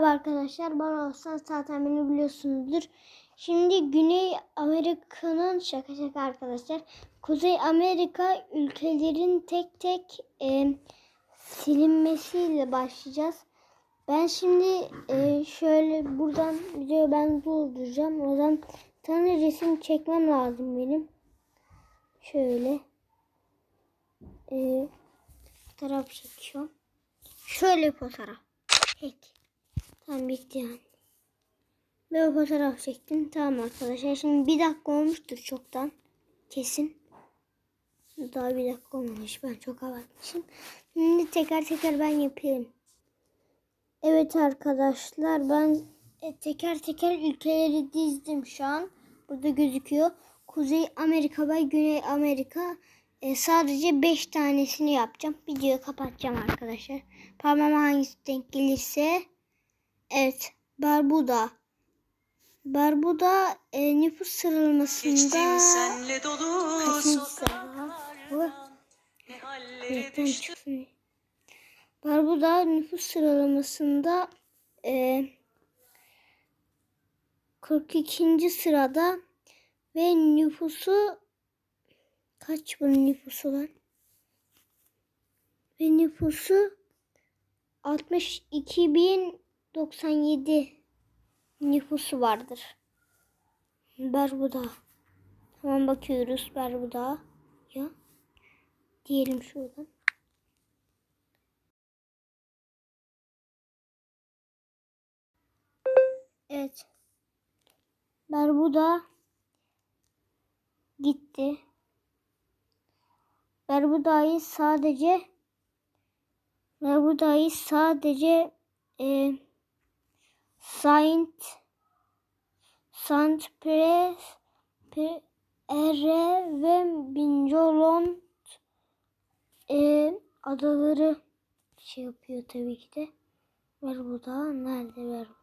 Merhaba arkadaşlar. Bana olsan zaten beni biliyorsunuzdur. Şimdi Güney Amerika'nın şaka şaka arkadaşlar. Kuzey Amerika ülkelerin tek tek e, silinmesiyle başlayacağız. Ben şimdi e, şöyle buradan videoyu ben dolduracağım. O zaman tane resim çekmem lazım benim. Şöyle. E, fotoğraf çekiyorum. Şöyle fotoğraf. Peki. Tamam bitti yani. Ben o fotoğraf çektim. Tamam arkadaşlar. Şimdi bir dakika olmuştur çoktan. Kesin. Daha bir dakika olmamış. Ben çok abartmışım. Şimdi teker teker ben yapayım. Evet arkadaşlar ben e, teker teker ülkeleri dizdim şu an. Burada gözüküyor. Kuzey Amerika ve Güney Amerika. E, sadece 5 tanesini yapacağım. Videoyu kapatacağım arkadaşlar. Parmağıma hangisi denk gelirse. Evet. Barbuda. Barbuda e, nüfus sıralamasında kaçıncı sırada? Barbuda nüfus sıralamasında e, 42. sırada ve nüfusu kaç bunun nüfusu var? Ve nüfusu 62.097 nüfusu vardır. Barbuda. Hemen bakıyoruz Barbuda. Ya. Diyelim şuradan. Evet. Barbuda gitti. Barbuda'yı sadece Barbuda'yı sadece e, Saint Saint Pres Ere ve Binjolon e, adaları şey yapıyor tabii ki de. Barbuda nerede Barbuda?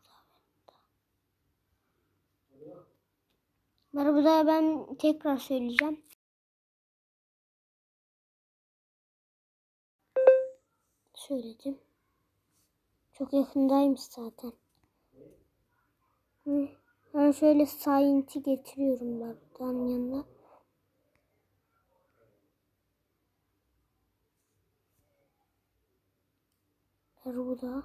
Barbuda ben tekrar söyleyeceğim. Söyledim. Çok yakındaymış zaten. Ben şöyle Saint'i getiriyorum Barbuda'nın yanına. Barbuda.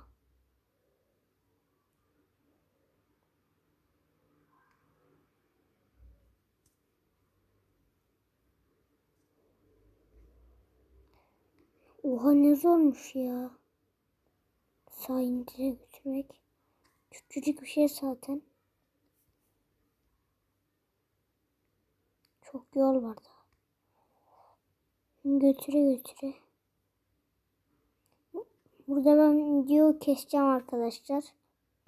Oha ne zormuş ya. Sahindire götürmek. Küçücük bir şey zaten. Çok yol var daha. Götüre götüre. Burada ben video keseceğim arkadaşlar.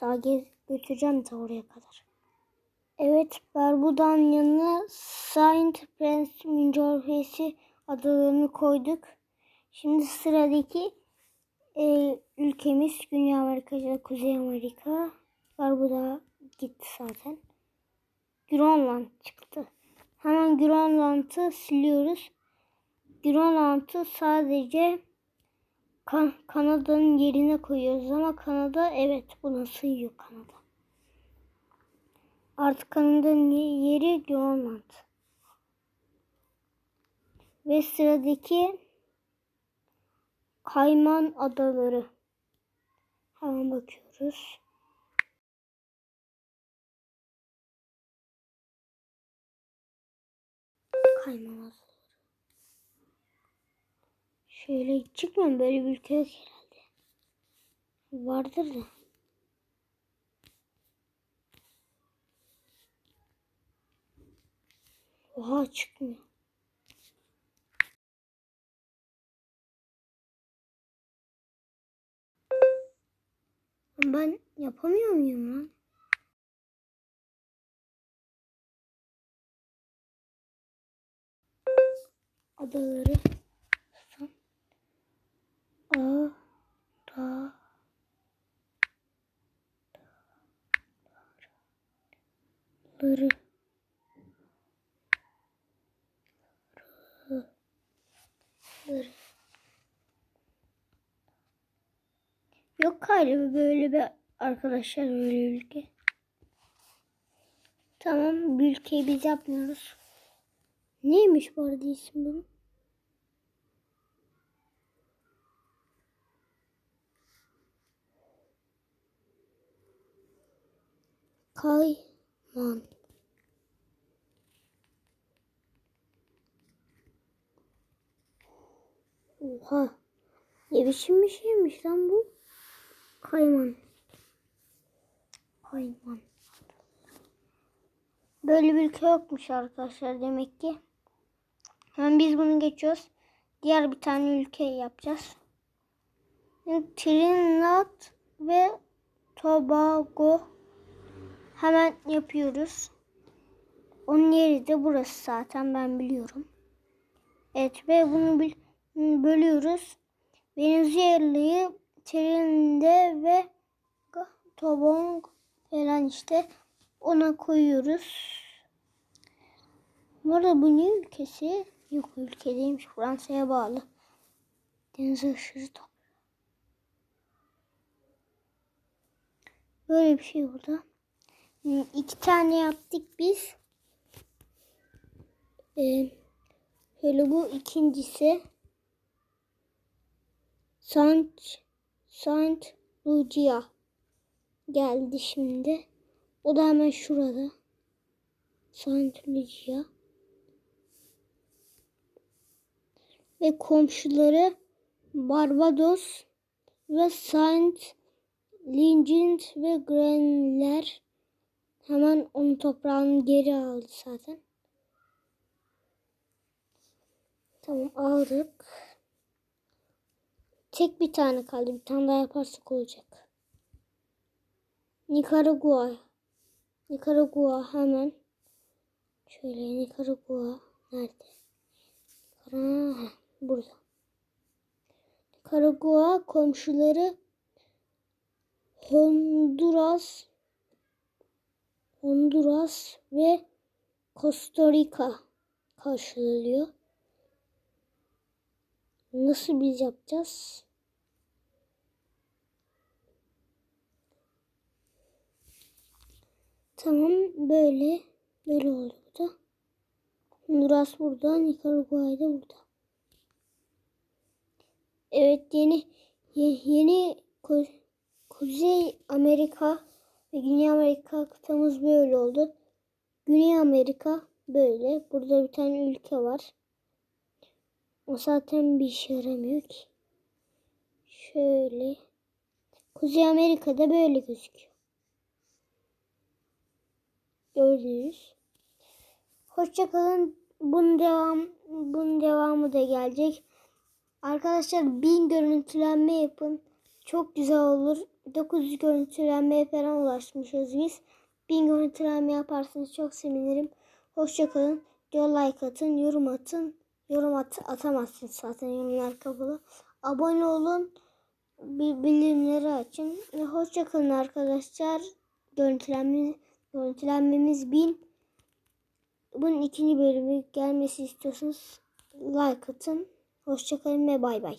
Daha gez götüreceğim de oraya kadar. Evet Barbuda'nın yanına Saint Prince Minjorfesi adalarını koyduk. Şimdi sıradaki e, ülkemiz Güney Amerika Kuzey Amerika. Barbuda gitti zaten. Grönland çıktı. Hemen Grönland'ı siliyoruz. Grönland'ı sadece kan Kanada'nın yerine koyuyoruz ama Kanada evet buna sığıyor Kanada. Artık Kanada'nın yeri Grönland. Ve sıradaki Kayman Adaları. Hemen bakıyoruz. Kayman Adaları. Şöyle çıkmıyor böyle bir yok herhalde. Vardır da. Oha çıkmıyor. Ben yapamıyor muyum lan? Adaları San A Da Ları Rı Ları Yok galiba böyle bir arkadaşlar böyle ülke. Tamam bir ülkeyi biz yapmıyoruz. Neymiş bu arada isim bunun? Kayman. Oha. Ne biçim bir şeymiş lan bu? Kayman. Kayman. Böyle bir ülke yokmuş arkadaşlar demek ki. Hemen biz bunu geçiyoruz. Diğer bir tane ülke yapacağız. Trinidad ve Tobago hemen yapıyoruz. Onun yeri de burası zaten ben biliyorum. Evet ve bunu bölüyoruz. Venezuela'yı Trinidad ve Tobago falan işte ona koyuyoruz. Bu arada bu ne ülkesi? Yok ülke değilmiş. Fransa'ya bağlı. Denize aşırı top. Böyle bir şey burada. İki tane yaptık biz. Ee, şöyle bu ikincisi. Saint Saint Lucia geldi şimdi. O da hemen şurada. Saint Lucia. Ve komşuları Barbados ve Saint Vincent ve Grenler hemen onun toprağını geri aldı zaten. Tamam aldık. Tek bir tane kaldı. Bir tane daha yaparsak olacak. Nikaragua. Nikaragua hemen. Şöyle Nikaragua nerede? Nikaragua burada. Nikaragua komşuları Honduras Honduras ve Costa Rica karşılanıyor. Nasıl biz yapacağız? Tamam böyle böyle oldu bu da. Honduras burada, Nikaragua da burada. Evet yeni ye- yeni Ku- Kuzey Amerika ve Güney Amerika kıtamız böyle oldu. Güney Amerika böyle. Burada bir tane ülke var. O zaten bir işe yaramıyor ki. Şöyle. Kuzey Amerika'da böyle gözüküyor. Gördünüz. Hoşçakalın. Bunun devam bunun devamı da gelecek. Arkadaşlar bin görüntülenme yapın. Çok güzel olur. 900 görüntülenmeye falan ulaşmışız biz. Bin görüntülenme yaparsanız çok sevinirim. Hoşçakalın. Diyor like atın, yorum atın. Yorum at atamazsınız zaten yorumlar kapalı. Abone olun. Bil- Bildirimleri açın. Hoşçakalın arkadaşlar. Görüntülenmemiz, görüntülenmemiz bin. Bunun ikinci bölümü gelmesi istiyorsanız like atın. Hoşçakalın ve bay bay.